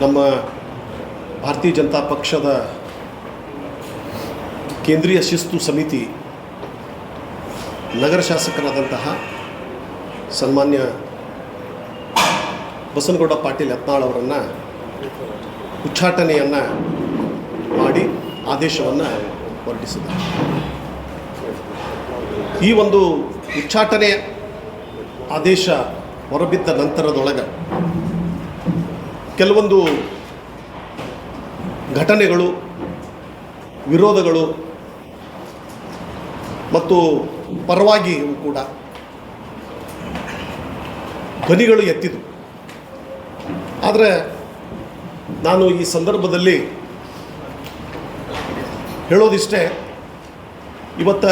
ನಮ್ಮ ಭಾರತೀಯ ಜನತಾ ಪಕ್ಷದ ಕೇಂದ್ರೀಯ ಶಿಸ್ತು ಸಮಿತಿ ನಗರ ಶಾಸಕರಾದಂತಹ ಸನ್ಮಾನ್ಯ ಬಸನಗೌಡ ಪಾಟೀಲ್ ಯತ್ನಾಳ್ ಅವರನ್ನು ಉಚ್ಚಾಟನೆಯನ್ನು ಮಾಡಿ ಆದೇಶವನ್ನು ಹೊರಡಿಸಿದ್ದಾರೆ ಈ ಒಂದು ಉಚ್ಚಾಟನೆ ಆದೇಶ ಹೊರಬಿದ್ದ ನಂತರದೊಳಗೆ ಕೆಲವೊಂದು ಘಟನೆಗಳು, ವಿರೋಧಗಳು ಮತ್ತು ಪರವಾಗಿ ಕೂಡ ಧ್ವನಿಗಳು ಎತ್ತಿದು ಆದರೆ ನಾನು ಈ ಸಂದರ್ಭದಲ್ಲಿ ಹೇಳೋದಿಷ್ಟೇ, ಇವತ್ತ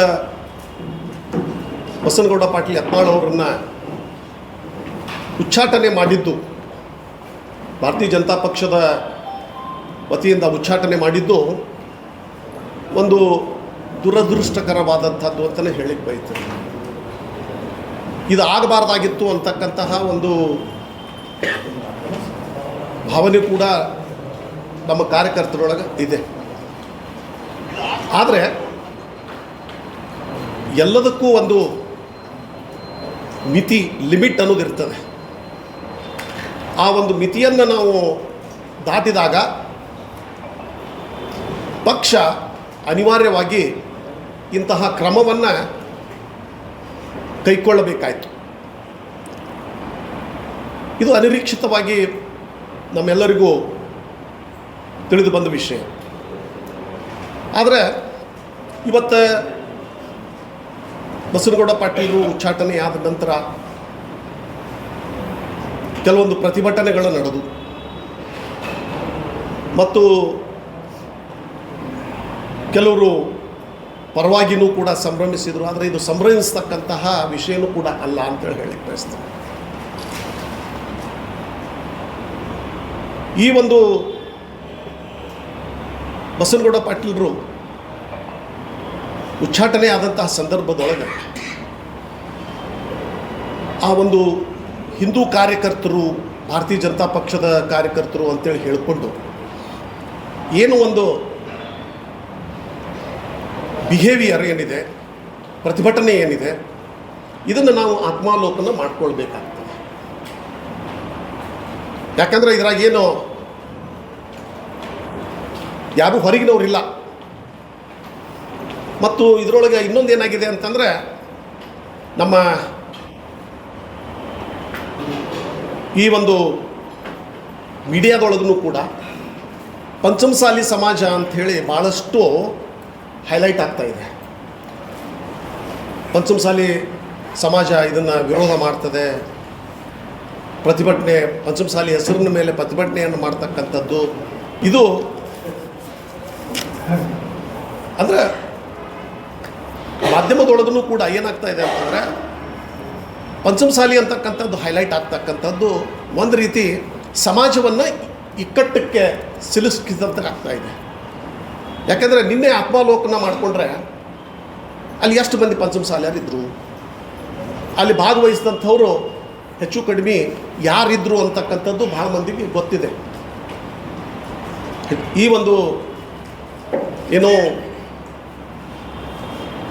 ಬಸನಗೌಡ ಪಾಟೀಲ್ ಯತ್ನಾಳ್ ಅವರನ್ನು ಉಚ್ಚಾಟನೆ ಮಾಡಿದ್ದು ಭಾರತೀಯ ಜನತಾ ಪಕ್ಷದ ವತಿಯಿಂದ ಉಚ್ಚಾಟನೆ ಮಾಡಿದ್ದು ಒಂದು ದುರದೃಷ್ಟಕರವಾದಂಥದ್ದು ಅಂತಲೇ ಹೇಳಿಕ್ಕೆ ಬಯಸ್ತೇನೆ ಇದು ಆಗಬಾರ್ದಾಗಿತ್ತು ಅಂತಕ್ಕಂತಹ ಒಂದು ಭಾವನೆ ಕೂಡ ನಮ್ಮ ಕಾರ್ಯಕರ್ತರೊಳಗೆ ಇದೆ. ಆದರೆ ಎಲ್ಲದಕ್ಕೂ ಒಂದು ಮಿತಿ, ಲಿಮಿಟ್ ಅನ್ನೋದು ಇರ್ತದೆ ಆ ಒಂದು ಮಿತಿಯನ್ನು ನಾವು ದಾಟಿದಾಗ ಪಕ್ಷ ಅನಿವಾರ್ಯವಾಗಿ ಇಂತಹ ಕ್ರಮವನ್ನು ಕೈಗೊಳ್ಳಬೇಕಾಯಿತು ಇದು ಅನಿರೀಕ್ಷಿತವಾಗಿ ನಮ್ಮೆಲ್ಲರಿಗೂ ತಿಳಿದು ಬಂದ ವಿಷಯ. ಆದರೆ ಇವತ್ತು ಬಸನಗೌಡ ಪಾಟೀಲರು ಉಚ್ಚಾಟನೆ ಆದ ನಂತರ ಕೆಲವೊಂದು ಪ್ರತಿಭಟನೆಗಳು ನಡೆದು ಮತ್ತು ಕೆಲವರು ಪರವಾಗಿನೂ ಕೂಡ ಸಂಭ್ರಮಿಸಿದರು, ಆದರೆ ಇದು ಸಂಭ್ರಮಿಸ್ತಕ್ಕಂತಹ ವಿಷಯನೂ ಕೂಡ ಅಲ್ಲ ಅಂತೇಳಿ ಹೇಳಕ್ಕೆ ಬಯಸ್ತೀನಿ. ಈ ಒಂದು ಬಸನಗೌಡ ಪಾಟೀಲರು ಉಚ್ಚಾಟನೆ ಆದಂತಹ ಸಂದರ್ಭದೊಳಗೆ ಆ ಒಂದು ಹಿಂದೂ ಕಾರ್ಯಕರ್ತರು, ಭಾರತೀಯ ಜನತಾ ಪಕ್ಷದ ಕಾರ್ಯಕರ್ತರು ಅಂತೇಳಿ ಹೇಳಿಕೊಂಡು ಏನು ಒಂದು ಬಿಹೇವಿಯರ್ ಏನಿದೆ, ಪ್ರತಿಭಟನೆ ಏನಿದೆ, ಇದನ್ನು ನಾವು ಆತ್ಮಾಲೋಕನ ಮಾಡ್ಕೊಳ್ಬೇಕಾಗ್ತದೆ. ಯಾಕಂದರೆ ಇದ್ರಾಗ ಏನು ಯಾರೂ ಹೊರಗಿನವರಿಲ್ಲ ಮತ್ತು ಇದರೊಳಗೆ ಇನ್ನೊಂದು ಏನಾಗಿದೆ ಅಂತಂದರೆ ನಮ್ಮ ಈ ಒಂದು ಮೀಡಿಯಾದೊಳಗೂ ಕೂಡ ಪಂಚಮಸಾಲಿ ಸಮಾಜ ಅಂಥೇಳಿ ಭಾಳಷ್ಟು ಹೈಲೈಟ್ ಆಗ್ತಾ ಇದೆ. ಪಂಚಮಸಾಲಿ ಸಮಾಜ ಇದನ್ನು ವಿರೋಧ ಮಾಡ್ತದೆ. ಪ್ರತಿಭಟನೆ, ಪಂಚಮಸಾಲಿ ಹೆಸರಿನ ಮೇಲೆ ಪ್ರತಿಭಟನೆಯನ್ನು ಮಾಡ್ತಕ್ಕಂಥದ್ದು. ಇದು ಅಂದರೆ ಮಾಧ್ಯಮದೊಳಗೂ ಕೂಡ ಏನಾಗ್ತಾ ಇದೆ ಅಂತಂದರೆ ಪಂಚಮಸಾಲಿ ಅಂತಕ್ಕಂಥದ್ದು ಹೈಲೈಟ್ ಆಗ್ತಕ್ಕಂಥದ್ದು ಒಂದು ರೀತಿ ಸಮಾಜವನ್ನು ಇಕ್ಕಟ್ಟಕ್ಕೆ ಸಿಲುಕಿಸಿದಂತಾಗ್ತಾ ಇದೆ. ಯಾಕೆಂದರೆ ನಿನ್ನೆ ಆತ್ಮಾಲೋಕನ ಮಾಡಿಕೊಂಡ್ರೆ ಅಲ್ಲಿ ಎಷ್ಟು ಮಂದಿ ಪಂಚಮಸಾಲಿಯರಿದ್ದರು ಅಲ್ಲಿ ಭಾಗವಹಿಸಿದಂಥವರು ಹೆಚ್ಚು ಕಡಿಮೆ ಯಾರಿದ್ರು ಅಂತಕ್ಕಂಥದ್ದು ಭಾಳ ಮಂದಿಗೆ ಗೊತ್ತಿದೆ. ಈ ಒಂದು ಏನೋ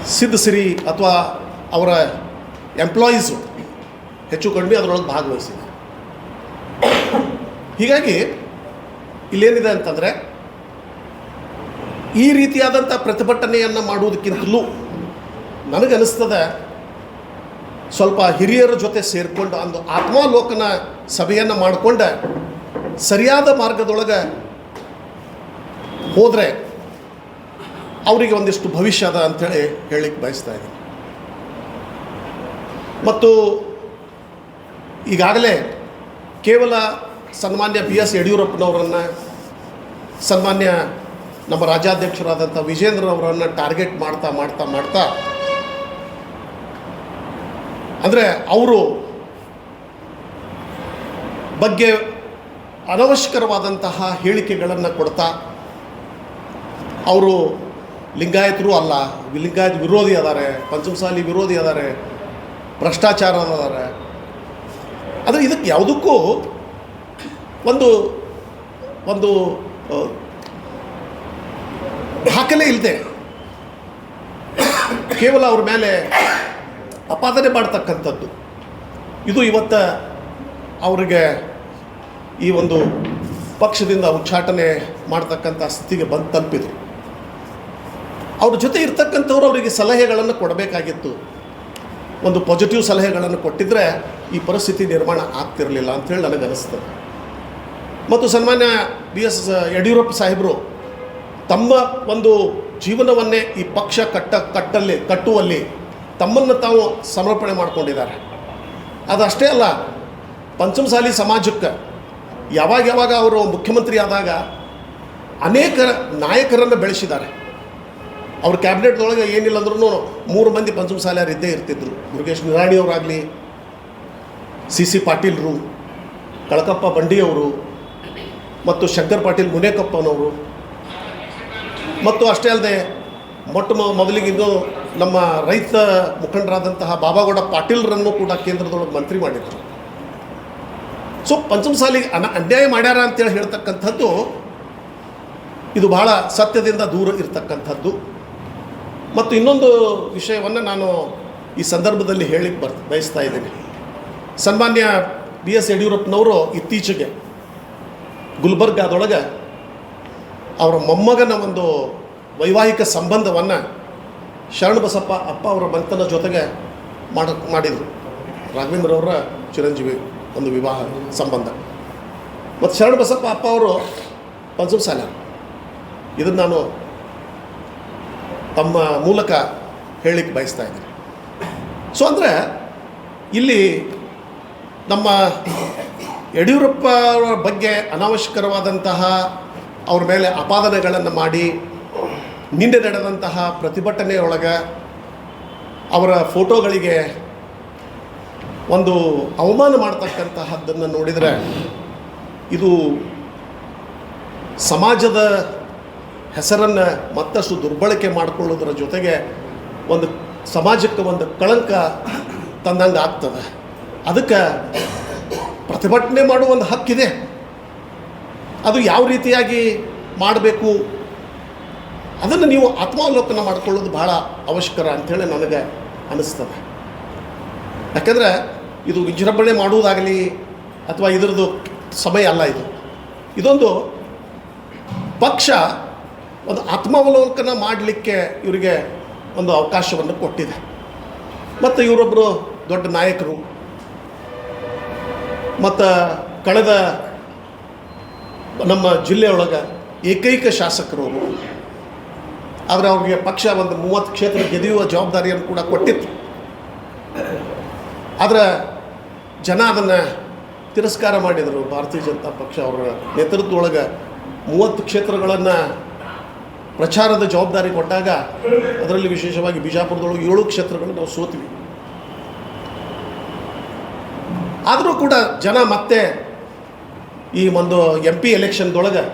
ಸಿದ್ಧಸಿರಿ ಅಥವಾ ಅವರ ಎಂಪ್ಲಾಯೀಸು ಹೆಚ್ಚು ಕಡಿಮೆ ಅದರೊಳಗೆ ಭಾಗವಹಿಸಿದೆ. ಹೀಗಾಗಿ ಇಲ್ಲೇನಿದೆ ಅಂತಂದರೆ ಈ ರೀತಿಯಾದಂಥ ಪ್ರತಿಭಟನೆಯನ್ನು ಮಾಡುವುದಕ್ಕಿಂತಲೂ ನನಗನ್ನಿಸ್ತದೆ ಸ್ವಲ್ಪ ಹಿರಿಯರ ಜೊತೆ ಸೇರಿಕೊಂಡು ಒಂದು ಆತ್ಮಾಲೋಕನ ಸಭೆಯನ್ನು ಮಾಡಿಕೊಂಡು ಸರಿಯಾದ ಮಾರ್ಗದೊಳಗೆ ಹೋದರೆ ಅವರಿಗೆ ಒಂದಿಷ್ಟು ಭವಿಷ್ಯದ ಅಂಥೇಳಿ ಹೇಳಲಿಕ್ಕೆ ಬಯಸ್ತಾ ಇದ್ದೀನಿ. ಮತ್ತು ಈಗಾಗಲೇ ಕೇವಲ ಸನ್ಮಾನ್ಯ ಬಿ ಎಸ್ ಯಡಿಯೂರಪ್ಪನವರನ್ನು, ಸನ್ಮಾನ್ಯ ನಮ್ಮ ರಾಜ್ಯಾಧ್ಯಕ್ಷರಾದಂಥ ವಿಜೇಂದ್ರ ಅವರನ್ನು ಟಾರ್ಗೆಟ್ ಮಾಡ್ತಾ ಮಾಡ್ತಾ ಮಾಡ್ತಾ, ಅಂದರೆ ಅವರು ಬಗ್ಗೆ ಅನವಶ್ಯಕರವಾದಂತಹ ಹೇಳಿಕೆಗಳನ್ನು ಕೊಡ್ತಾ, ಅವರು ಲಿಂಗಾಯತರು ಅಲ್ಲ, ಲಿಂಗಾಯತ ವಿರೋಧಿ ಅದಾರೆ, ಪಂಚಮಸಾಲಿ ವಿರೋಧಿ ಅದಾರೆ ಭ್ರಷ್ಟಾಚಾರ ಅದಾರೆ ಆದರೆ ಇದಕ್ಕೆ ಯಾವುದಕ್ಕೂ ಒಂದು ಒಂದು ದಾಖಲೆ ಇಲ್ಲದೆ ಕೇವಲ ಅವ್ರ ಮೇಲೆ ಅಪಾದನೆ ಮಾಡ್ತಕ್ಕಂಥದ್ದು. ಇದು ಇವತ್ತ ಅವರಿಗೆ ಈ ಒಂದು ಪಕ್ಷದಿಂದ ಉಚ್ಚಾಟನೆ ಮಾಡ್ತಕ್ಕಂಥ ಸ್ಥಿತಿಗೆ ಬಂದು ತಲುಪಿದರು. ಅವ್ರ ಜೊತೆ ಇರ್ತಕ್ಕಂಥವ್ರು ಅವರಿಗೆ ಸಲಹೆಗಳನ್ನು ಕೊಡಬೇಕಾಗಿತ್ತು. ಒಂದು ಪಾಸಿಟಿವ್ ಸಲಹೆಗಳನ್ನು ಕೊಟ್ಟಿದ್ದರೆ ಈ ಪರಿಸ್ಥಿತಿ ನಿರ್ಮಾಣ ಆಗ್ತಿರಲಿಲ್ಲ ಅಂಥೇಳಿ ನನಗೆ ಅನಿಸ್ತದೆ ಮತ್ತು ಸನ್ಮಾನ್ಯ ಬಿ ಎಸ್ ಯಡಿಯೂರಪ್ಪ ಸಾಹೇಬರು ತಮ್ಮ ಒಂದು ಜೀವನವನ್ನೇ ಈ ಪಕ್ಷ ಕಟ್ಟ, ಕಟ್ಟಲ್ಲಿ, ಕಟ್ಟುವಲ್ಲಿ ತಮ್ಮನ್ನು ತಾವು ಸಮರ್ಪಣೆ ಮಾಡಿಕೊಂಡಿದ್ದಾರೆ. ಅದಷ್ಟೇ ಅಲ್ಲ, ಪಂಚಮಸಾಲಿ ಸಮಾಜಕ್ಕೆ ಯಾವಾಗ ಯಾವಾಗ ಅವರು ಮುಖ್ಯಮಂತ್ರಿ ಆದಾಗ ಅನೇಕ ನಾಯಕರನ್ನು ಬೆಳೆಸಿದ್ದಾರೆ. ಅವ್ರ ಕ್ಯಾಬಿನೆಟ್ದೊಳಗೆ ಏನಿಲ್ಲ ಅಂದ್ರೂ ಮೂರು ಮಂದಿ ಪಂಚಮಸಾಲಿಯರು ಇದ್ದೇ ಇರ್ತಿದ್ರು. ಮುರುಗೇಶ್ ನಿರಾಣಿಯವರಾಗಲಿ ಸಿ ಸಿ ಪಾಟೀಲ್ರು ಕಳಕಪ್ಪ ಬಂಡಿಯವರು ಮತ್ತು ಶಂಕರ್ ಪಾಟೀಲ್ ಮುನೇಕಪ್ಪನವರು. ಮತ್ತು ಅಷ್ಟೇ ಅಲ್ಲದೆ, ಮೊಟ್ಟ ಮೊದಲಿಗಿಂದು ನಮ್ಮ ರೈತ ಮುಖಂಡರಾದಂತಹ ಬಾಬಾಗೌಡ ಪಾಟೀಲ್ರನ್ನು ಕೂಡ ಕೇಂದ್ರದೊಳಗೆ ಮಂತ್ರಿ ಮಾಡಿದರು. ಸೊ ಪಂಚಮಸಾಲಿಗೆ ಅನ ಅನ್ಯಾಯ ಮಾಡ್ಯಾರ ಅಂತೇಳಿ ಹೇಳ್ತಕ್ಕಂಥದ್ದು, ಇದು ಬಹಳ ಸತ್ಯದಿಂದ ದೂರ ಇರತಕ್ಕಂಥದ್ದು. ಮತ್ತು ಇನ್ನೊಂದು ವಿಷಯವನ್ನು ನಾನು ಈ ಸಂದರ್ಭದಲ್ಲಿ ಹೇಳಿ ಬರ್, ಬಯಸ್ತಾ ಇದ್ದೀನಿ. ಸನ್ಮಾನ್ಯ ಬಿ ಎಸ್ ಯಡಿಯೂರಪ್ಪನವರು ಇತ್ತೀಚೆಗೆ ಗುಲ್ಬರ್ಗಾದೊಳಗೆ ಅವರ ಮೊಮ್ಮಗನ ಒಂದು ವೈವಾಹಿಕ ಸಂಬಂಧವನ್ನು ಶರಣಬಸಪ್ಪ ಅಪ್ಪ ಅವರ ಮಂತನ ಜೊತೆಗೆ ಮಾಡ, ಮಾಡಿದರು. ರಾಘವೇಂದ್ರವರ ಚಿರಂಜೀವಿ ಒಂದು ವಿವಾಹ ಸಂಬಂಧ. ಮತ್ತು ಶರಣಬಸಪ್ಪ ಅಪ್ಪ ಅವರು ಪಂಚಮಸಾಲ. ಇದನ್ನು ನಾನು ತಮ್ಮ ಮೂಲಕ ಹೇಳಲಿಕ್ಕೆ ಬಯಸ್ತಾ ಇದ್ದೀನಿ. ಸೊ ಅಂದರೆ, ಇಲ್ಲಿ ನಮ್ಮ ಯಡಿಯೂರಪ್ಪ ಅವರ ಬಗ್ಗೆ ಅನಾವಶ್ಯಕರವಾದಂತಹ ಅವ್ರ ಮೇಲೆ ಅಪಾದನೆಗಳನ್ನು ಮಾಡಿ, ನಿನ್ನೆ ನಡೆದಂತಹ ಪ್ರತಿಭಟನೆಯೊಳಗೆ ಅವರ ಫೋಟೋಗಳಿಗೆ ಒಂದು ಅವಮಾನ ಮಾಡ್ತಕ್ಕಂತಹದ್ದನ್ನು ನೋಡಿದರೆ ಇದು ಸಮಾಜದ ಹೆಸರನ್ನು ಮತ್ತಷ್ಟು ದುರ್ಬಳಕೆ ಮಾಡಿಕೊಳ್ಳೋದ್ರ ಜೊತೆಗೆ ಒಂದು ಸಮಾಜಕ್ಕೆ ಒಂದು ಕಳಂಕ ತಂದಂಗೆ ಆಗ್ತದೆ. ಅದಕ್ಕೆ ಪ್ರತಿಭಟನೆ ಮಾಡುವ ಒಂದು ಹಕ್ಕಿದೆ. ಅದು ಯಾವ ರೀತಿಯಾಗಿ ಮಾಡಬೇಕು? ಅದನ್ನು ನೀವು ಆತ್ಮಾವಲೋಕನ ಮಾಡಿಕೊಳ್ಳೋದು ಭಾಳ ಅವಶ್ಯಕರ ಅಂಥೇಳಿ ನನಗೆ ಅನ್ನಿಸ್ತದೆ ಯಾಕಂದರೆ ಇದು ವಿಜೃಂಭಣೆ ಮಾಡುವುದಾಗಲಿ ಅಥವಾ ಇದರದು ಸಮಯ ಅಲ್ಲ ಇದು. ಇದೊಂದು ಪಕ್ಷ ಒಂದು ಆತ್ಮಾವಲೋಕನ ಮಾಡಲಿಕ್ಕೆ ಇವರಿಗೆ ಒಂದು ಅವಕಾಶವನ್ನು ಕೊಟ್ಟಿದೆ. ಮತ್ತು ಇವರೊಬ್ಬರು ದೊಡ್ಡ ನಾಯಕರು. ಮತ್ತು ಕಳೆದ ನಮ್ಮ ಜಿಲ್ಲೆಯೊಳಗೆ ಏಕೈಕ ಶಾಸಕರು ಆದರೆ ಅವ್ರಿಗೆ ಪಕ್ಷ ಒಂದು ಮೂವತ್ತು ಕ್ಷೇತ್ರ ಗೆದೆಯುವ ಜವಾಬ್ದಾರಿಯನ್ನು ಕೂಡ ಕೊಟ್ಟಿತ್ತು ಆದರೆ ಜನ ಅದನ್ನು ತಿರಸ್ಕಾರ ಮಾಡಿದರು. ಭಾರತೀಯ ಜನತಾ ಪಕ್ಷ ಅವರ ನೇತೃತ್ವದೊಳಗೆ ಮೂವತ್ತು ಕ್ಷೇತ್ರಗಳನ್ನು ಪ್ರಚಾರದ ಜವಾಬ್ದಾರಿ ಕೊಟ್ಟಾಗ ಅದರಲ್ಲಿ ವಿಶೇಷವಾಗಿ ಬಿಜಾಪುರದೊಳಗೆ ಏಳು ಕ್ಷೇತ್ರಗಳು ನಾವು ಸೋತೀವಿ. ಆದರೂ ಕೂಡ ಜನ ಮತ್ತೆ ಈ ಒಂದು ಎಂ ಪಿ ಎಲೆಕ್ಷನ್ದೊಳಗೆ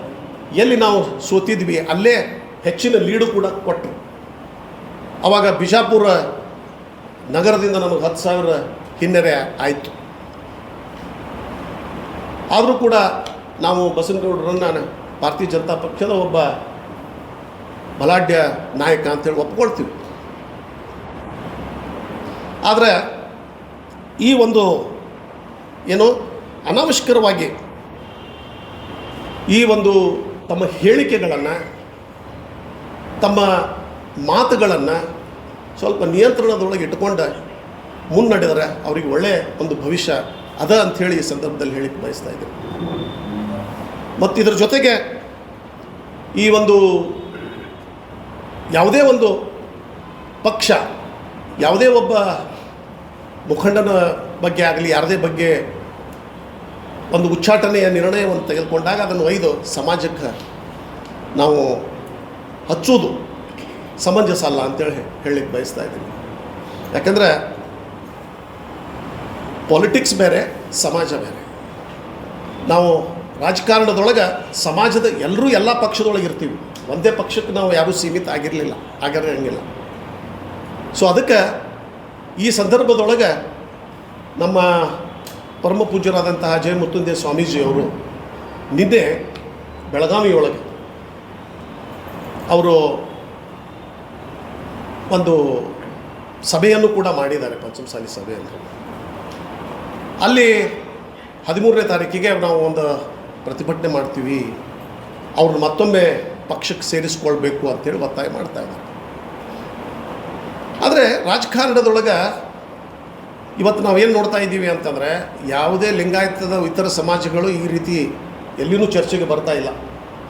ಎಲ್ಲಿ ನಾವು ಸೋತಿದ್ವಿ, ಅಲ್ಲೇ ಹೆಚ್ಚಿನ ಲೀಡು ಕೂಡ ಕೊಟ್ಟರು ಆವಾಗ ಬಿಜಾಪುರ ನಗರದಿಂದ ನಮಗೆ ಹತ್ತು ಸಾವಿರ ಹಿನ್ನಡೆ ಆಯಿತು. ಆದರೂ ಕೂಡ ನಾವು ಬಸನಗೌಡರನ್ನು ಭಾರತೀಯ ಜನತಾ ಪಕ್ಷದ ಒಬ್ಬ ಬಲಾಢ್ಯ ನಾಯಕ ಅಂತೇಳಿ ಒಪ್ಕೊಳ್ತೀವಿ. ಆದರೆ ಈ ಒಂದು ಏನು ಅನಾವಶ್ಯಕರವಾಗಿ ಈ ಒಂದು ತಮ್ಮ ಹೇಳಿಕೆಗಳನ್ನು, ತಮ್ಮ ಮಾತುಗಳನ್ನು ಸ್ವಲ್ಪ ನಿಯಂತ್ರಣದೊಳಗೆ ಇಟ್ಟುಕೊಂಡು ಮುನ್ನಡೆದರೆ ಅವರಿಗೆ ಒಳ್ಳೆಯ ಒಂದು ಭವಿಷ್ಯ ಅದ ಅಂಥೇಳಿ ಈ ಸಂದರ್ಭದಲ್ಲಿ ಹೇಳಿಕ್ಕೆ ಬಯಸ್ತಾ ಇದ್ದೀನಿ. ಮತ್ತು ಇದರ ಜೊತೆಗೆ ಈ ಒಂದು ಯಾವುದೇ ಒಂದು ಪಕ್ಷ, ಯಾವುದೇ ಒಬ್ಬ ಮುಖಂಡನ ಬಗ್ಗೆ ಆಗಲಿ, ಯಾರದೇ ಬಗ್ಗೆ ಒಂದು ಉಚ್ಚಾಟನೆಯ ನಿರ್ಣಯವನ್ನು ತೆಗೆದುಕೊಂಡಾಗ ಅದನ್ನು ಒಯ್ದು ಸಮಾಜಕ್ಕೆ ನಾವು ಹಚ್ಚುವುದು ಸಮಂಜಸ ಅಲ್ಲ ಅಂತೇಳಿ ಹೇಳಲಿಕ್ಕೆ ಬಯಸ್ತಾ ಇದ್ದೀನಿ. ಯಾಕಂದರೆ ಪಾಲಿಟಿಕ್ಸ್ ಬೇರೆ, ಸಮಾಜ ಬೇರೆ. ನಾವು ರಾಜಕಾರಣದೊಳಗೆ ಸಮಾಜದ ಎಲ್ಲರೂ ಎಲ್ಲ ಪಕ್ಷದೊಳಗೆ ಇರ್ತೀವಿ. ಒಂದೇ ಪಕ್ಷಕ್ಕೆ ನಾವು ಯಾರೂ ಸೀಮಿತ ಆಗಿರಲಿಲ್ಲ, ಆಗಿರಂಗಿಲ್ಲ. ಸೊ ಅದಕ್ಕೆ ಈ ಸಂದರ್ಭದೊಳಗೆ ನಮ್ಮ ಪರಮ ಪೂಜ್ಯರಾದಂತಹ ಜಯ ಮುತ್ತುಂದೆ ಸ್ವಾಮೀಜಿಯವರು ನಿನ್ನೆ ಬೆಳಗಾವಿಯೊಳಗೆ ಅವರು ಒಂದು ಸಭೆಯನ್ನು ಕೂಡ ಮಾಡಿದ್ದಾರೆ, ಪಂಚಮಸಾಲಿ ಸಭೆಯನ್ನು ಅಲ್ಲಿ ಹದಿಮೂರನೇ ತಾರೀಕಿಗೆ ನಾವು ಒಂದು ಪ್ರತಿಭಟನೆ ಮಾಡ್ತೀವಿ. ಅವ್ರನ್ನ ಮತ್ತೊಮ್ಮೆ ಪಕ್ಷಕ್ಕೆ ಸೇರಿಸ್ಕೊಳ್ಬೇಕು ಅಂತೇಳಿ ಒತ್ತಾಯ ಮಾಡ್ತಾ ಇದ್ದಾರೆ. ಆದರೆ ರಾಜಕಾರಣದೊಳಗೆ ಇವತ್ತು ನಾವೇನು ನೋಡ್ತಾ ಇದ್ದೀವಿ ಅಂತಂದರೆ ಯಾವುದೇ ಲಿಂಗಾಯತದ ಇತರ ಸಮಾಜಗಳು ಈ ರೀತಿ ಎಲ್ಲಿನೂ ಚರ್ಚೆಗೆ ಬರ್ತಾ ಇಲ್ಲ.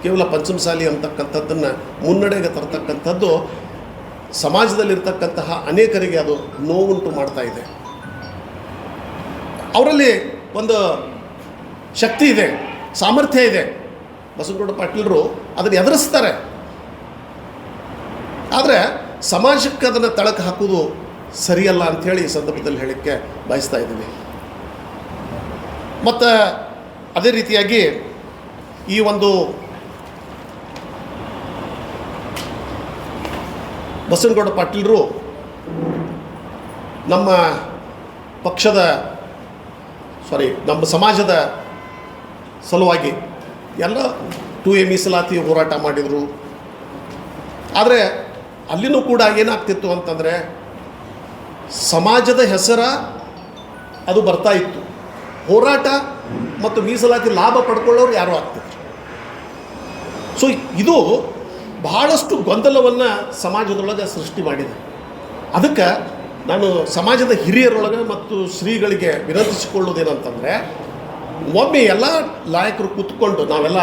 ಕೇವಲ ಪಂಚಮಸಾಲಿ ಅಂತಕ್ಕಂಥದ್ದನ್ನು ಮುನ್ನಡೆಗೆ ತರತಕ್ಕಂಥದ್ದು ಸಮಾಜದಲ್ಲಿರ್ತಕ್ಕಂತಹ ಅನೇಕರಿಗೆ ಅದು ನೋವುಂಟು ಮಾಡ್ತಾ ಇದೆ. ಅವರಲ್ಲಿ ಒಂದು ಶಕ್ತಿ ಇದೆ, ಸಾಮರ್ಥ್ಯ ಇದೆ. ಬಸವನಗೌಡ ಪಾಟೀಲರು ಅದನ್ನು ಎದುರಿಸ್ತಾರೆ. ಆದರೆ ಸಮಾಜಕ್ಕೆ ಅದನ್ನು ತಳಕ್ಕೆ ಹಾಕೋದು ಸರಿಯಲ್ಲ ಅಂಥೇಳಿ ಈ ಸಂದರ್ಭದಲ್ಲಿ ಹೇಳಕ್ಕೆ ಬಯಸ್ತಾ ಇದ್ದೀವಿ. ಮತ್ತು ಅದೇ ರೀತಿಯಾಗಿ ಈ ಒಂದು ಬಸವನಗೌಡ ಪಾಟೀಲರು ನಮ್ಮ ಪಕ್ಷದ ಸಾರಿ ನಮ್ಮ ಸಮಾಜದ ಸಲುವಾಗಿ ಎಲ್ಲ ಟು ಎ ಮೀಸಲಾತಿ ಹೋರಾಟ ಮಾಡಿದರು. ಆದರೆ ಅಲ್ಲಿನೂ ಕೂಡ ಏನಾಗ್ತಿತ್ತು ಅಂತಂದರೆ ಸಮಾಜದ ಹೆಸರ ಅದು ಬರ್ತಾ ಇತ್ತು. ಹೋರಾಟ ಮತ್ತು ಮೀಸಲಾತಿ ಲಾಭ ಪಡ್ಕೊಳ್ಳೋರು ಯಾರೂ ಆಗ್ತಿದ್ರು. ಸೊ ಇದು ಬಹಳಷ್ಟು ಗೊಂದಲವನ್ನು ಸಮಾಜದೊಳಗೆ ಸೃಷ್ಟಿ ಮಾಡಿದೆ. ಅದಕ್ಕೆ ನಾನು ಸಮಾಜದ ಹಿರಿಯರೊಳಗೆ ಮತ್ತು ಶ್ರೀಗಳಿಗೆ ವಿನಂತಿಸಿಕೊಳ್ಳೋದೇನಂತಂದರೆ ಒಮ್ಮೆ ಎಲ್ಲ ನಾಯಕರು ಕೂತ್ಕೊಂಡು ನಾವೆಲ್ಲ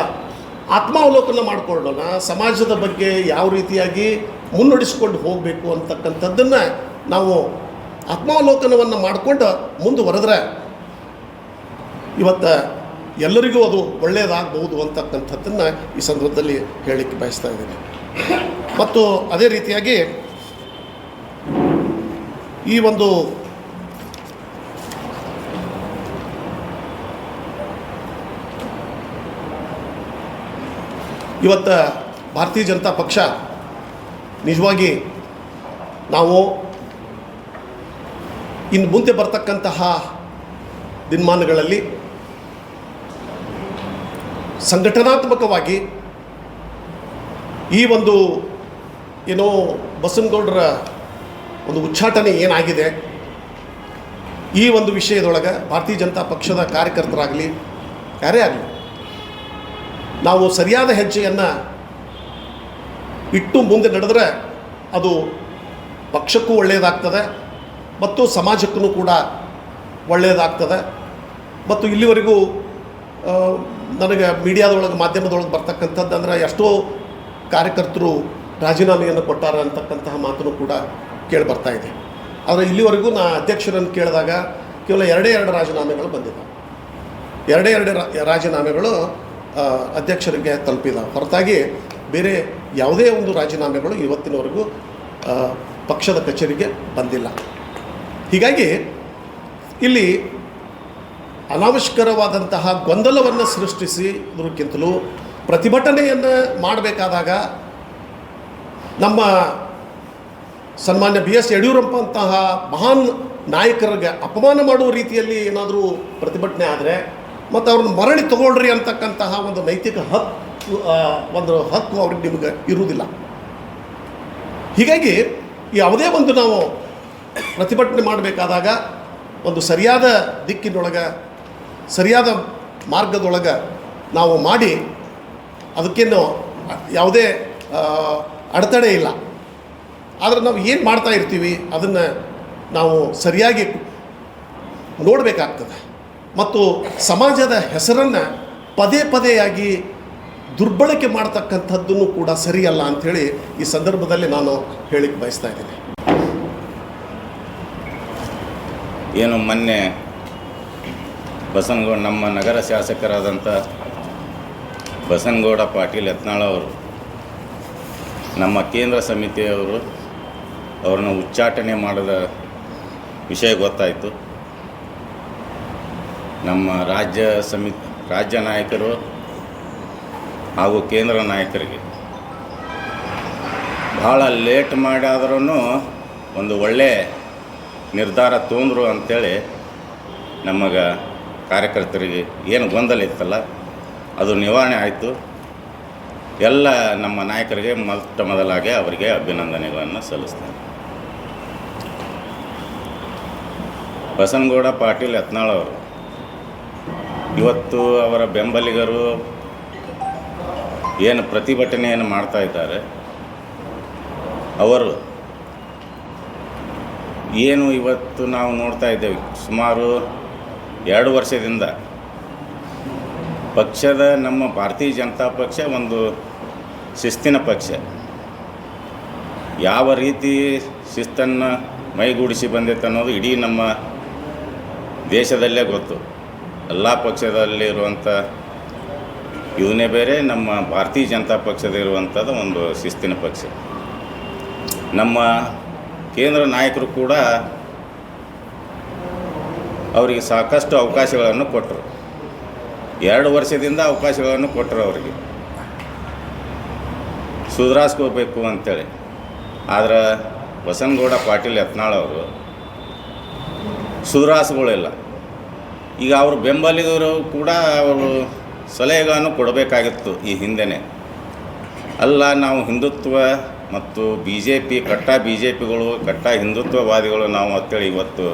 ಆತ್ಮಾವಲೋಕನ ಮಾಡಿಕೊಳ್ಳೋಣ, ಸಮಾಜದ ಬಗ್ಗೆ ಯಾವ ರೀತಿಯಾಗಿ ಮುನ್ನಡೆಸ್ಕೊಂಡು ಹೋಗಬೇಕು ಅಂತಕ್ಕಂಥದ್ದನ್ನು ನಾವು ಆತ್ಮಾವಲೋಕನವನ್ನು ಮಾಡಿಕೊಂಡು ಮುಂದುವರೆದ್ರೆ ಇವತ್ತು ಎಲ್ಲರಿಗೂ ಅದು ಒಳ್ಳೆಯದಾಗಬಹುದು ಅಂತಕ್ಕಂಥದ್ದನ್ನು ಈ ಸಂದರ್ಭದಲ್ಲಿ ಹೇಳಲಿಕ್ಕೆ ಬಯಸ್ತಾ ಇದ್ದೀನಿ. ಮತ್ತು ಅದೇ ರೀತಿಯಾಗಿ ಈ ಒಂದು ಇವತ್ತು ಭಾರತೀಯ ಜನತಾ ಪಕ್ಷ ನಿಜವಾಗಿ ನಾವು ಇನ್ನು ಮುಂದೆ ಬರ್ತಕ್ಕಂತಹ ದಿನಮಾನಗಳಲ್ಲಿ ಸಂಘಟನಾತ್ಮಕವಾಗಿ ಈ ಒಂದು ಏನೋ ಬಸವನಗೌಡರ ಒಂದು ಉಚ್ಚಾಟನೆ ಏನಾಗಿದೆ, ಈ ಒಂದು ವಿಷಯದೊಳಗೆ ಭಾರತೀಯ ಜನತಾ ಪಕ್ಷದ ಕಾರ್ಯಕರ್ತರಾಗಲಿ, ಯಾರೇ ಆಗಲಿ ನಾವು ಸರಿಯಾದ ಹೆಜ್ಜೆಯನ್ನು ಇಟ್ಟು ಮುಂದೆ ನಡೆದರೆ ಅದು ಪಕ್ಷಕ್ಕೂ ಒಳ್ಳೆಯದಾಗ್ತದೆ ಮತ್ತು ಸಮಾಜಕ್ಕೂ ಕೂಡ ಒಳ್ಳೆಯದಾಗ್ತದೆ ಮತ್ತು ಇಲ್ಲಿವರೆಗೂ ನನಗೆ ಮೀಡಿಯಾದೊಳಗೆ, ಮಾಧ್ಯಮದೊಳಗೆ ಬರ್ತಕ್ಕಂಥದ್ದು ಅಂದರೆ ಎಷ್ಟೋ ಕಾರ್ಯಕರ್ತರು ರಾಜೀನಾಮೆಯನ್ನು ಕೊಟ್ಟಾರ ಅಂತಕ್ಕಂತಹ ಮಾತನ್ನು ಕೂಡ ಕೇಳಿ ಬರ್ತಾ ಇದೆ. ಆದರೆ ಇಲ್ಲಿವರೆಗೂ ನಾ ಅಧ್ಯಕ್ಷರನ್ನು ಕೇಳಿದಾಗ ಕೇವಲ ಎರಡೇ ಎರಡು ರಾಜೀನಾಮೆಗಳು ಬಂದಿದ್ದಾವೆ ಎರಡೇ ಎರಡು ರಾಜೀನಾಮೆಗಳು ಅಧ್ಯಕ್ಷರಿಗೆ ತಲುಪಿದ. ಹೊರತಾಗಿ ಬೇರೆ ಯಾವುದೇ ಒಂದು ರಾಜೀನಾಮೆಗಳು ಇವತ್ತಿನವರೆಗೂ ಪಕ್ಷದ ಕಚೇರಿಗೆ ಬಂದಿಲ್ಲ. ಹೀಗಾಗಿ ಇಲ್ಲಿ ಅನಾವಶ್ಯಕರವಾದಂತಹ ಗೊಂದಲವನ್ನು ಸೃಷ್ಟಿಸಿ ಇದಕ್ಕಿಂತಲೂ ಪ್ರತಿಭಟನೆಯನ್ನು ಮಾಡಬೇಕಾದಾಗ ನಮ್ಮ ಸನ್ಮಾನ್ಯ ಬಿ ಎಸ್ ಯಡಿಯೂರಪ್ಪ ಅಂತಹ ಮಹಾನ್ ನಾಯಕರಿಗೆ ಅಪಮಾನ ಮಾಡುವ ರೀತಿಯಲ್ಲಿ ಏನಾದರೂ ಪ್ರತಿಭಟನೆ ಆದರೆ ಮತ್ತು ಅವ್ರನ್ನ ಮರಳಿ ತಗೊಳ್ರಿ ಅಂತಕ್ಕಂತಹ ಒಂದು ನೈತಿಕ ಹಕ್ಕು ಒಂದು ಹಕ್ಕು ಅವ್ರಿಗೆ ನಿಮಗೆ ಇರುವುದಿಲ್ಲ. ಹೀಗಾಗಿ ಯಾವುದೇ ಒಂದು ನಾವು ಪ್ರತಿಭಟನೆ ಮಾಡಬೇಕಾದಾಗ ಒಂದು ಸರಿಯಾದ ದಿಕ್ಕಿನೊಳಗೆ, ಸರಿಯಾದ ಮಾರ್ಗದೊಳಗೆ ನಾವು ಮಾಡಿ ಅದಕ್ಕೇನು ಯಾವುದೇ ಅಡೆತಡೆ ಇಲ್ಲ. ಆದರೆ ನಾವು ಏನು ಮಾಡ್ತಾ ಇರ್ತೀವಿ ಅದನ್ನು ನಾವು ಸರಿಯಾಗಿ ನೋಡಬೇಕಾಗ್ತದೆ. ಮತ್ತು ಸಮಾಜದ ಹೆಸರನ್ನು ಪದೇ ಪದೆಯಾಗಿ ದುರ್ಬಳಕೆ ಮಾಡ್ತಕ್ಕಂಥದ್ದನ್ನು ಕೂಡ ಸರಿಯಲ್ಲ ಅಂಥೇಳಿ ಈ ಸಂದರ್ಭದಲ್ಲಿ ನಾನು ಹೇಳಿಕ್ಕೆ ಬಯಸ್ತಾ ಇದ್ದೀನಿ. ಏನು ಮೊನ್ನೆ ಬಸನಗೌಡ, ನಮ್ಮ ನಗರ ಶಾಸಕರಾದಂಥ ಬಸನಗೌಡ ಪಾಟೀಲ್ ಯತ್ನಾಳ್ ಅವರು, ನಮ್ಮ ಕೇಂದ್ರ ಸಮಿತಿಯವರು ಅವ್ರನ್ನ ಉಚ್ಚಾಟನೆ ಮಾಡಿದ ವಿಷಯ ಗೊತ್ತಾಯಿತು. ನಮ್ಮ ರಾಜ್ಯ ಸಮಿತಿ, ರಾಜ್ಯ ನಾಯಕರು ಹಾಗೂ ಕೇಂದ್ರ ನಾಯಕರಿಗೆ. ಭಾಳ ಲೇಟ್ ಮಾಡಿದ್ರೂ ಒಂದು ಒಳ್ಳೆ ನಿರ್ಧಾರ ತೊಂದರು ಅಂಥೇಳಿ ನಮಗೆ ಕಾರ್ಯಕರ್ತರಿಗೆ ಏನು ಗೊಂದಲ ಇತ್ತಲ್ಲ, ಅದು ನಿವಾರಣೆ ಆಯಿತು. ಎಲ್ಲ ನಮ್ಮ ನಾಯಕರಿಗೆ ಮೊಟ್ಟ ಮೊದಲಾಗಿ ಅವರಿಗೆ ಅಭಿನಂದನೆಗಳನ್ನು ಸಲ್ಲಿಸ್ತೇನೆ. ಬಸನಗೌಡ ಪಾಟೀಲ್ ಯತ್ನಾಳ್ ಅವರು. ಇವತ್ತು ಅವರ ಬೆಂಬಲಿಗರು ಏನು ಪ್ರತಿಭಟನೆಯನ್ನು ಮಾಡ್ತಾ ಇದ್ದಾರೆ. ಅವರು ಏನು ಇವತ್ತು ನಾವು ನೋಡ್ತಾ ಇದ್ದೇವೆ. ಸುಮಾರು ಎರಡು ವರ್ಷದಿಂದ ಪಕ್ಷದ ನಮ್ಮ ಭಾರತೀಯ ಜನತಾ ಪಕ್ಷ ಒಂದು ಶಿಸ್ತಿನ ಪಕ್ಷ. ಯಾವ ರೀತಿ ಶಿಸ್ತನ್ನು ಮೈಗೂಡಿಸಿ ಬಂದಿತ್ತು ಅನ್ನೋದು ಇಡೀ ನಮ್ಮ ದೇಶದಲ್ಲೇ ಗೊತ್ತು. ಎಲ್ಲ ಪಕ್ಷದಲ್ಲಿರುವಂಥ ಇವನೇ ಬೇರೆ, ನಮ್ಮ ಭಾರತೀಯ ಜನತಾ ಪಕ್ಷದ ಇರುವಂಥದ್ದು ಒಂದು ಶಿಸ್ತಿನ ಪಕ್ಷ. ನಮ್ಮ ಕೇಂದ್ರ ನಾಯಕರು ಕೂಡ ಅವರಿಗೆ ಸಾಕಷ್ಟು ಅವಕಾಶಗಳನ್ನು ಕೊಟ್ಟರು. ಎರಡು ವರ್ಷದಿಂದ ಅವಕಾಶಗಳನ್ನು ಕೊಟ್ಟರು ಅವರಿಗೆ. ಸುಧಾರಿಸ್ಕೋಬೇಕು ಅಂತೇಳಿ. ಆದರೆ ಬಸನಗೌಡ ಪಾಟೀಲ್ ಯತ್ನಾಳ್ ಅವರು ಸುಧಾರಿಸ್ಗಳಿಲ್ಲ ಈಗ ಅವರು ಬೆಂಬಲಿಗರು ಕೂಡ ಅವರು ಸಲಹೆಗಳನ್ನು ಕೊಡಬೇಕಾಗಿತ್ತು ಈ ಹಿಂದೆನೇ. ಅಲ್ಲ, ನಾವು ಹಿಂದುತ್ವ ಮತ್ತು ಬಿ ಜೆ ಪಿ ಕಟ್ಟ ಬಿ ಜೆ ಪಿಗಳು ಕಟ್ಟ ಹಿಂದುತ್ವವಾದಿಗಳು ನಾವು ಅಂತೇಳಿ ಇವತ್ತು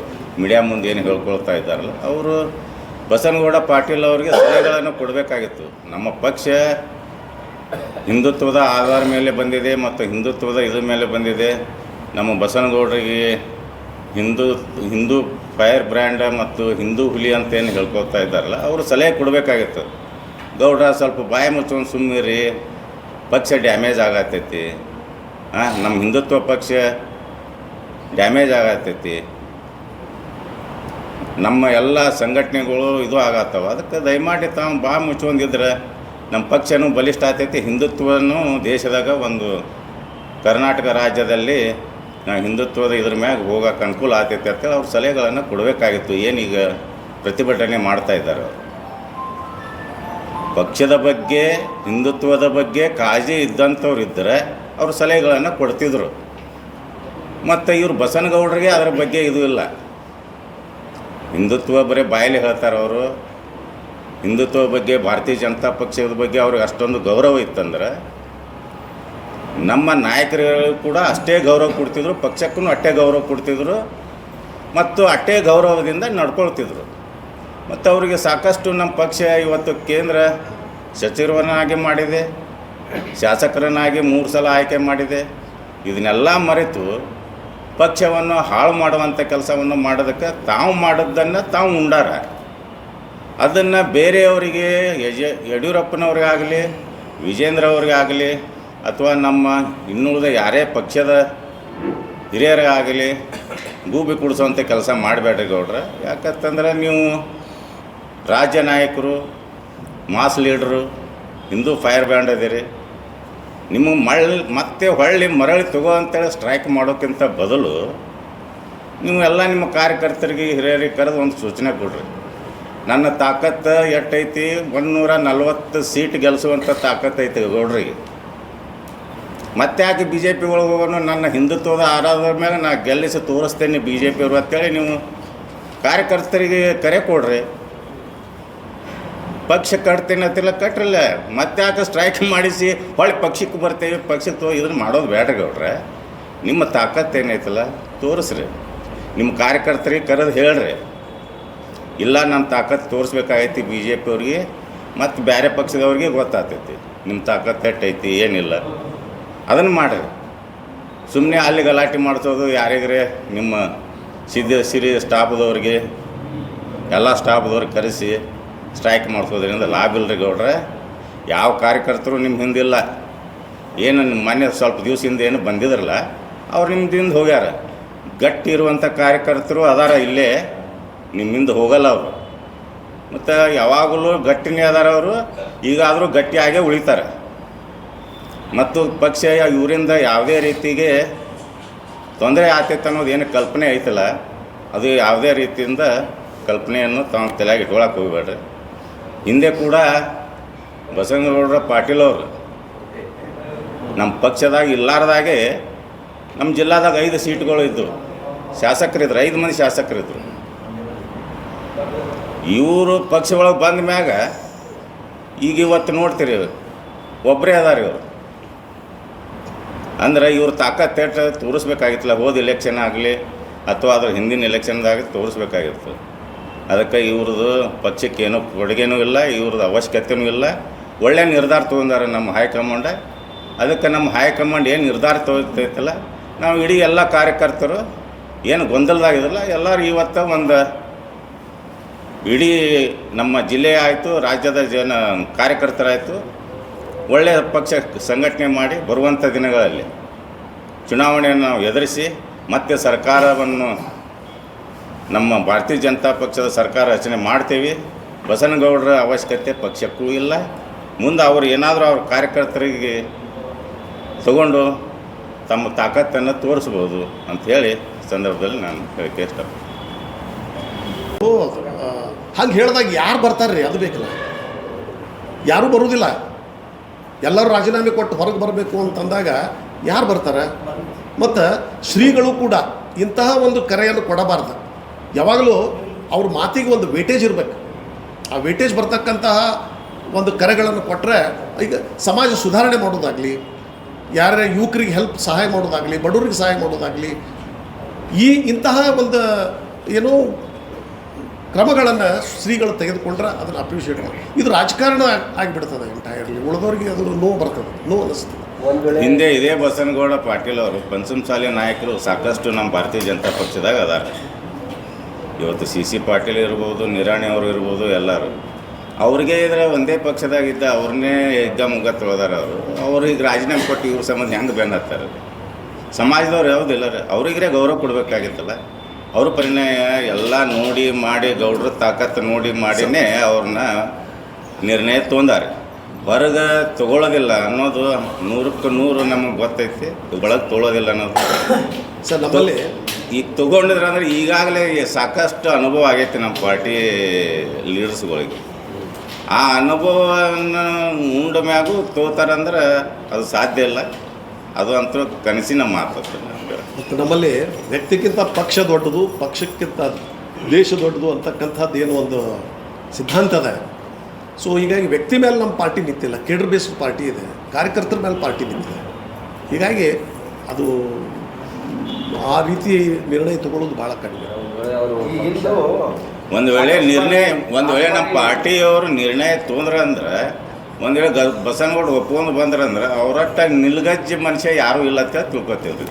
ಮೀಡಿಯಾ ಮುಂದೆ ಏನು ಹೇಳ್ಕೊಳ್ತಾ ಇದ್ದಾರಲ್ಲ, ಅವರು ಬಸನಗೌಡ ಪಾಟೀಲ್ ಅವರಿಗೆ ಸಲಹೆಗಳನ್ನು ಕೊಡಬೇಕಾಗಿತ್ತು. ನಮ್ಮ ಪಕ್ಷ ಹಿಂದುತ್ವದ ಆಧಾರ ಮೇಲೆ ಬಂದಿದೆ ಮತ್ತು ಹಿಂದುತ್ವದ ಇದ್ರ ಮೇಲೆ ಬಂದಿದೆ. ನಮ್ಮ ಬಸನಗೌಡರಿಗೆ ಹಿಂದೂ ಹಿಂದೂ ಫೈರ್ ಬ್ರ್ಯಾಂಡ್ ಮತ್ತು ಹಿಂದೂ ಹುಲಿ ಅಂತ ಏನು ಹೇಳ್ಕೊಳ್ತಾ ಇದ್ದಾರಲ್ಲ, ಅವರು ಸಲಹೆ ಕೊಡಬೇಕಾಗಿತ್ತು. ಗೌಡ ಸ್ವಲ್ಪ ಬಾಯಿ ಮುಚ್ಕೊಂಡು ಸುಮ್ಮಿರಿ ಪಕ್ಷ ಡ್ಯಾಮೇಜ್ ಆಗತ್ತೈತಿ. ಹಾಂ ನಮ್ಮ ಹಿಂದುತ್ವ ಪಕ್ಷ ಡ್ಯಾಮೇಜ್ ಆಗತ್ತೈತಿ. ನಮ್ಮ ಎಲ್ಲ ಸಂಘಟನೆಗಳು ಇದು ಆಗತ್ತವ. ಅದಕ್ಕೆ ದಯಮಾಡಿ ತಾವು ಬಾ ಮುಚ್ಕೊಂಡಿದ್ರೆ ನಮ್ಮ ಪಕ್ಷನೂ ಬಲಿಷ್ಠ ಆಗ್ತೈತಿ, ಹಿಂದುತ್ವನೂ ದೇಶದಾಗ ಒಂದು ಕರ್ನಾಟಕ ರಾಜ್ಯದಲ್ಲಿ ನಾವು ಹಿಂದುತ್ವದ ಇದ್ರ ಮ್ಯಾಗ ಹೋಗಕ್ಕೆ ಅನುಕೂಲ ಆಗ್ತೈತೆ ಅಂತೇಳಿ ಅವ್ರು ಸಲಹೆಗಳನ್ನು ಕೊಡಬೇಕಾಗಿತ್ತು. ಏನೀಗ ಪ್ರತಿಭಟನೆ ಮಾಡ್ತಾ ಇದ್ದಾರೆ ಅವ್ರು. ಪಕ್ಷದ ಬಗ್ಗೆ, ಹಿಂದುತ್ವದ ಬಗ್ಗೆ ಕಾಳಜಿ ಇದ್ದಂಥವ್ರು ಇದ್ದರೆ ಅವರು ಸಲಹೆಗಳನ್ನು ಕೊಡ್ತಿದ್ರು. ಮತ್ತು ಇವರು ಬಸನಗೌಡರಿಗೆ ಅದರ ಬಗ್ಗೆ ಇದು ಇಲ್ಲ. ಹಿಂದುತ್ವ ಬರೀ ಬಾಯಲ್ಲಿ ಹೇಳ್ತಾರೆ ಅವರು. ಹಿಂದುತ್ವ ಬಗ್ಗೆ ಭಾರತೀಯ ಜನತಾ ಪಕ್ಷದ ಬಗ್ಗೆ ಅವ್ರಿಗೆ ಅಷ್ಟೊಂದು ಗೌರವ ಇತ್ತಂದ್ರೆ ನಮ್ಮ ನಾಯಕರು ಕೂಡ ಅಷ್ಟೇ ಗೌರವ ಕೊಡ್ತಿದ್ರು, ಪಕ್ಷಕ್ಕೂ ಅಷ್ಟೇ ಗೌರವ ಕೊಡ್ತಿದ್ರು ಮತ್ತು ಅಷ್ಟೇ ಗೌರವದಿಂದ ನಡ್ಕೊಳ್ತಿದ್ರು. ಮತ್ತು ಅವರಿಗೆ ಸಾಕಷ್ಟು ನಮ್ಮ ಪಕ್ಷ ಇವತ್ತು ಕೇಂದ್ರ ಸಚಿವರನ್ನಾಗಿ ಮಾಡಿದೆ, ಶಾಸಕರನ್ನಾಗಿ ಮೂರು ಸಲ ಆಯ್ಕೆ ಮಾಡಿದೆ. ಇದನ್ನೆಲ್ಲ ಮರೆತು ಪಕ್ಷವನ್ನು ಹಾಳು ಮಾಡುವಂಥ ಕೆಲಸವನ್ನು ಮಾಡೋದಕ್ಕೆ ತಾವು ಮಾಡೋದನ್ನು ತಾವು ಉಂಡಾರ. ಅದನ್ನು ಬೇರೆಯವರಿಗೆ, ಯಜ ಯಡಿಯೂರಪ್ಪನವ್ರಿಗಾಗಲಿ ವಿಜೇಂದ್ರ ಅವ್ರಿಗಾಗಲಿ ಅಥವಾ ನಮ್ಮ ಇನ್ನುಳಿದ ಯಾರೇ ಪಕ್ಷದ ಹಿರಿಯರಾಗಲಿ ಗೂಬಿ ಕುಡಿಸೋವಂಥ ಕೆಲಸ ಮಾಡಬೇಡ್ರಿ ಗೌಡ್ರೆ. ಯಾಕಂತಂದ್ರೆ ನೀವು ರಾಜ್ಯ ನಾಯಕರು, ಮಾಸ್ ಲೀಡ್ರು, ಹಿಂದೂ ಫೈರ್ ಬ್ಯಾಂಡ್ ಅದೀರಿ. ನಿಮ್ಮ ಮಳ್ಳಿ ಮತ್ತೆ ಹೊಳ್ಳಿ ಮರಳಿ ತಗೋ ಅಂತೇಳಿ ಸ್ಟ್ರೈಕ್ ಮಾಡೋಕ್ಕಿಂತ ಬದಲು ನೀವು ಎಲ್ಲ ನಿಮ್ಮ ಕಾರ್ಯಕರ್ತರಿಗೆ, ಹಿರಿಯರಿಗೆ ಕರೆದು ಒಂದು ಸೂಚನೆ ಕೊಡ್ರಿ. ನನ್ನ ತಾಕತ್ತು ಎಷ್ಟೈತಿ? ಒಂದುನೂರ ನಲ್ವತ್ತು ಸೀಟ್ ಗೆಲ್ಲಿಸುವಂಥ ತಾಕತ್ತು ಐತೆ ಗೌಡ್ರಿಗೆ. ಮತ್ತೆ ಯಾಕೆ ಬಿ ಜೆ ಪಿ ನನ್ನ ಹಿಂದುತ್ವದ ಆಧಾರದ ಮೇಲೆ ನಾನು ಗೆಲ್ಲಿಸಿ ತೋರಿಸ್ತೇನೆ ಬಿ ಜೆ ಪಿಯವರು ಅಂತೇಳಿ ನೀವು ಕಾರ್ಯಕರ್ತರಿಗೆ ಕರೆ ಕೊಡ್ರಿ. ಪಕ್ಷ ಕಟ್ತೇನೆ ಅಂತಿಲ್ಲ, ಕಟ್ರಲ್ಲ. ಮತ್ತೆ ಯಾಕೆ ಸ್ಟ್ರೈಕ್ ಮಾಡಿಸಿ ಹೊಳ್ಳಿ ಪಕ್ಷಕ್ಕೆ ಬರ್ತೇವೆ, ಪಕ್ಷಕ್ಕೆ ತೋ ಇದನ್ನು ಮಾಡೋದು ಬೇಡ ಗೌಡ್ರೆ. ನಿಮ್ಮ ತಾಕತ್ತು ಏನೈತಲ್ಲ, ತೋರಿಸ್ರಿ. ನಿಮ್ಮ ಕಾರ್ಯಕರ್ತರಿಗೆ ಕರೆದು ಹೇಳ್ರಿ. ಇಲ್ಲ, ನನ್ನ ತಾಕತ್ತು ತೋರಿಸ್ಬೇಕಾಗೈತಿ ಬಿ ಜೆ ಪಿಯವ್ರಿಗೆ ಮತ್ತು ಬೇರೆ ಪಕ್ಷದವ್ರಿಗೆ ಗೊತ್ತಾಗ್ತೈತಿ. ನಿಮ್ಮ ತಾಕತ್ತು ಎಟ್ಟೈತಿ, ಏನಿಲ್ಲ. ಅದನ್ನು ಮಾಡಿರಿ. ಸುಮ್ಮನೆ ಅಲ್ಲಿ ಗಲಾಟೆ ಮಾಡ್ತೋದು ಯಾರಿಗ್ರೆ? ನಿಮ್ಮ ಸಿದ್ಧ ಸಿರಿ ಸ್ಟಾಫ್ದವ್ರಿಗೆ, ಎಲ್ಲ ಸ್ಟಾಫ್ದವ್ರಿಗೆ ಕರೆಸಿ ಸ್ಟ್ರೈಕ್ ಮಾಡಿಸೋದ್ರಿಂದ ಲಾಭ ಇಲ್ಲರಿ ಗೌಡ್ರೆ. ಯಾವ ಕಾರ್ಯಕರ್ತರು ನಿಮ್ಮ ಹಿಂದಿಲ್ಲ. ಏನು ನಿಮ್ಮ ಮನೆ ಸ್ವಲ್ಪ ದಿವಸದಿಂದ ಏನು ಬಂದಿದ್ರಲ್ಲ, ಅವ್ರು ನಿಮ್ಮಿಂದ ಹೋಗ್ಯಾರ. ಗಟ್ಟಿ ಇರುವಂಥ ಕಾರ್ಯಕರ್ತರು ಅದಾರ ಇಲ್ಲೇ, ನಿಮ್ಮಿಂದ ಹೋಗಲ್ಲ ಅವರು. ಮತ್ತು ಯಾವಾಗಲೂ ಗಟ್ಟಿನೇ ಅದಾರ ಅವರು, ಈಗಾದರೂ ಗಟ್ಟಿಯಾಗೇ ಉಳಿತಾರೆ. ಮತ್ತು ಪಕ್ಷ ಇವರಿಂದ ಯಾವುದೇ ರೀತಿಗೆ ತೊಂದರೆ ಆಗ್ತೈತೆ ಅನ್ನೋದು ಏನು ಕಲ್ಪನೆ ಐತಲ್ಲ, ಅದು ಯಾವುದೇ ರೀತಿಯಿಂದ ಕಲ್ಪನೆಯನ್ನು ತಾವು ತಲೆಯಾಗಿ ಇಟ್ಕೊಳಕ್ಕೆ ಹೋಗ್ಬೇಡ್ರಿ. ಹಿಂದೆ ಕೂಡ ಬಸವನಗೌಡರ ಪಾಟೀಲ್ ಅವರು ನಮ್ಮ ಪಕ್ಷದಾಗ ಇಲ್ಲಾರ್ದಾಗೆ ನಮ್ಮ ಜಿಲ್ಲಾದಾಗ ಐದು ಸೀಟ್ಗಳು ಇದ್ದವು ಶಾಸಕರಿದ್ರು, ಐದು ಮಂದಿ ಶಾಸಕರಿದ್ದರು ಇವರು ಪಕ್ಷ ಒಳಗೆ ಬಂದ ಮ್ಯಾಗ ಈಗ ಇವತ್ತು ನೋಡ್ತೀರಿ ಒಬ್ಬರೇ ಅದಾರ ಇವರು. ಅಂದ್ರೆ ಇವ್ರ ತಾಕತ್ ಏಟ ತೋರಿಸ್ಬೇಕಾಗಿತ್ತಲ್ಲ, ಹೋದ ಎಲೆಕ್ಷನ್ ಆಗಲಿ ಅಥವಾ ಅದ್ರ ಹಿಂದಿನ ಎಲೆಕ್ಷನ್ದಾಗ ತೋರಿಸ್ಬೇಕಾಗಿತ್ತು. ಅದಕ್ಕೆ ಇವ್ರದ್ದು ಪಕ್ಷಕ್ಕೇನೂ ಕೊಡುಗೆನೂ ಇಲ್ಲ ಇವ್ರದ್ದು ಅವಶ್ಯಕತೆನೂ ಇಲ್ಲ. ಒಳ್ಳೆ ನಿರ್ಧಾರ ತೊಗೊಂಡಾರೆ ನಮ್ಮ ಹೈಕಮಾಂಡ. ಅದಕ್ಕೆ ನಮ್ಮ ಹೈಕಮಾಂಡ್ ಏನು ನಿರ್ಧಾರ ತೊಗೊತೈತಲ್ಲ ನಾವು ಇಡೀ ಎಲ್ಲ ಕಾರ್ಯಕರ್ತರು ಏನು ಗೊಂದಲದಾಗಿದಲ್ಲ ಎಲ್ಲರೂ ಇವತ್ತು ಒಂದು ಇಡೀ ನಮ್ಮ ಜಿಲ್ಲೆ ಆಯಿತು, ರಾಜ್ಯದ ಜನ ಕಾರ್ಯಕರ್ತರಾಯಿತು ಒಳ್ಳೆಯ ಪಕ್ಷ ಸಂಘಟನೆ ಮಾಡಿ ಬರುವಂಥ ದಿನಗಳಲ್ಲಿ ಚುನಾವಣೆಯನ್ನು ನಾವು ಎದುರಿಸಿ ಮತ್ತೆ ಸರ್ಕಾರವನ್ನು ನಮ್ಮ ಭಾರತೀಯ ಜನತಾ ಪಕ್ಷದ ಸರ್ಕಾರ ರಚನೆ ಮಾಡ್ತೀವಿ. ಬಸನಗೌಡರ ಅವಶ್ಯಕತೆ ಪಕ್ಷಕ್ಕೂ ಇಲ್ಲ. ಮುಂದೆ ಅವರು ಏನಾದರೂ ಅವ್ರ ಕಾರ್ಯಕರ್ತರಿಗೆ ತಗೊಂಡು ತಮ್ಮ ತಾಕತ್ತನ್ನು ತೋರಿಸ್ಬೋದು ಅಂಥೇಳಿ ಸಂದರ್ಭದಲ್ಲಿ ನಾನು ಹೇಳಕ್ಕೆ ಇಷ್ಟಪಡ್ತೀನಿ. ಹಂಗೆ ಹೇಳಿದಾಗ ಯಾರು ಬರ್ತಾರ್ರಿ? ಅದು ಬೇಕಲ್ಲ. ಯಾರೂ ಬರುವುದಿಲ್ಲ. ಎಲ್ಲರೂ ರಾಜೀನಾಮೆ ಕೊಟ್ಟು ಹೊರಗೆ ಬರಬೇಕು ಅಂತಂದಾಗ ಯಾರು ಬರ್ತಾರೆ? ಮತ್ತು ಶ್ರೀಗಳು ಕೂಡ ಇಂತಹ ಒಂದು ಕರೆಯನ್ನು ಕೊಡಬಾರ್ದು. ಯಾವಾಗಲೂ ಅವ್ರ ಮಾತಿಗೆ ಒಂದು ವೇಟೇಜ್ ಇರಬೇಕು. ಆ ವೇಟೇಜ್ ಬರ್ತಕ್ಕಂತಹ ಒಂದು ಕರೆಗಳನ್ನು ಕೊಟ್ಟರೆ ಈಗ ಸಮಾಜ ಸುಧಾರಣೆ ಮಾಡೋದಾಗಲಿ, ಯಾರ್ಯಾರ ಯುವಕರಿಗೆ ಹೆಲ್ಪ್ ಸಹಾಯ ಮಾಡೋದಾಗಲಿ, ಬಡವರಿಗೆ ಸಹಾಯ ಮಾಡೋದಾಗಲಿ, ಈ ಇಂತಹ ಒಂದು, ಏನೋ ಕ್ರಮಗಳನ್ನು ಶ್ರೀಗಳು ತೆಗೆದುಕೊಂಡ್ರೆ ಅದನ್ನು ಅಪ್ರಿಷಿಯೇಟ್ ಮಾಡಿ ಇದು ರಾಜಕಾರಣ ಆಗಿಬಿಡ್ತದೆ ಎಂಟೈರ್ಲಿ ಉಳಿದವ್ರಿಗೆ ಅದು ನೋವು ಬರ್ತದೆ. ನೋವು ಅನ್ನಿಸ್ತದೆ ಹಿಂದೆ ಇದೇ ಬಸನಗೌಡ ಪಾಟೀಲ್ ಅವರು ಪಂಚಮಸಾಲಿ ನಾಯಕರು ಸಾಕಷ್ಟು ನಮ್ಮ ಭಾರತೀಯ ಜನತಾ ಪಕ್ಷದಾಗ ಅದಾರ. ಇವತ್ತು ಸಿ ಸಿ ಪಾಟೀಲ್ ಇರ್ಬೋದು ನಿರಾಣಿ ಅವರು ಇರ್ಬೋದು ಎಲ್ಲರೂ. ಅವ್ರಿಗೆ ಇದ್ರೆ ಒಂದೇ ಪಕ್ಷದಾಗಿದ್ದ ಅವ್ರನ್ನೇ ಎಗ್ಗ ಮುಗ್ಗ ತೊಳೆದಾರ ಅವರು. ಅವ್ರಿಗೆ ರಾಜೀನಾಮೆ ಕೊಟ್ಟು ಇವ್ರ ಸಂಬಂಧ ಹೆಂಗೆ ಬೆನ್ನ ಹತ್ತಾರೆ ಸಮಾಜದವ್ರು ಯಾವುದಿಲ್ಲ ರೀ ಅವ್ರಿಗೆ ಗೌರವ ಕೊಡಬೇಕಾಗಿತ್ತಲ್ಲ? ಅವ್ರ ಪರಿಣಯ ಎಲ್ಲ ನೋಡಿ ಮಾಡಿ ಗೌಡ್ರ ತಾಕತ್ತು ನೋಡಿ ಮಾಡಿನೇ ಅವ್ರನ್ನ ನಿರ್ಣಯ ತೊಂದಾರೆ ಹೊರಗೆ ತಗೊಳ್ಳೋದಿಲ್ಲ ಅನ್ನೋದು ನೂರಕ್ಕೆ ನೂರು ನಮಗೆ ಗೊತ್ತೈತಿ. ಒಳಗೆ ತೊಗೊಳೋದಿಲ್ಲ ಅನ್ನೋದು. ಸರ್ ನಮ್ಮಲ್ಲಿ ಈಗ ತೊಗೊಂಡಿದ್ರೆ ಅಂದರೆ ಈಗಾಗಲೇ ಸಾಕಷ್ಟು ಅನುಭವ ಆಗೈತಿ ನಮ್ಮ ಪಾರ್ಟಿ ಲೀಡರ್ಸ್ಗಳಿಗೆ. ಆ ಅನುಭವವನ್ನು ಉಂಡ ಮ್ಯಾಗೂ ತೋತಾರಂದ್ರೆ ಅದು ಸಾಧ್ಯ ಇಲ್ಲ. ಅದು ಅಂತೂ ಕನಸಿನ ಮಾತು ಮತ್ತು ನಮ್ಮಲ್ಲಿ ವ್ಯಕ್ತಿಗಿಂತ ಪಕ್ಷ ದೊಡ್ಡದು ಪಕ್ಷಕ್ಕಿಂತ ದೇಶ ದೊಡ್ಡದು ಅಂತಕ್ಕಂಥದ್ದು ಏನು ಒಂದು ಸಿದ್ಧಾಂತ ಇದೆ. ಸೊ ಹೀಗಾಗಿ ವ್ಯಕ್ತಿ ಮೇಲೆ ನಮ್ಮ ಪಾರ್ಟಿ ನಿಂತಿಲ್ಲ ಕೇಡರ್ ಬೇಸ್ಡ್ ಪಾರ್ಟಿ ಇದೆ ಕಾರ್ಯಕರ್ತರ ಮೇಲೆ ಪಾರ್ಟಿ ನಿಂತಿದೆ. ಹೀಗಾಗಿ ಅದು ಆ ರೀತಿ ನಿರ್ಣಯ ತಗೊಳ್ಳೋದು ಭಾಳ ಕಡಿಮೆ. ಒಂದು ವೇಳೆ ನಿರ್ಣಯ ಒಂದು ವೇಳೆ ನಮ್ಮ ಪಾರ್ಟಿಯವರು ನಿರ್ಣಯ ತೊಂದ್ರೆ ಅಂದ್ರೆ ಒಂದು ವೇಳೆ ಗ ಬಸನಗೌಡ ಒಪ್ಕೊಂಡು ಬಂದ್ರಂದ್ರೆ ಅವರಟ್ಟ ನಿಲ್ಗಜ್ಜಿ ಮನುಷ್ಯ ಯಾರೂ ಇಲ್ಲ ಅಂತ ತಿಳ್ಕೊತೀವಿ. ರೀ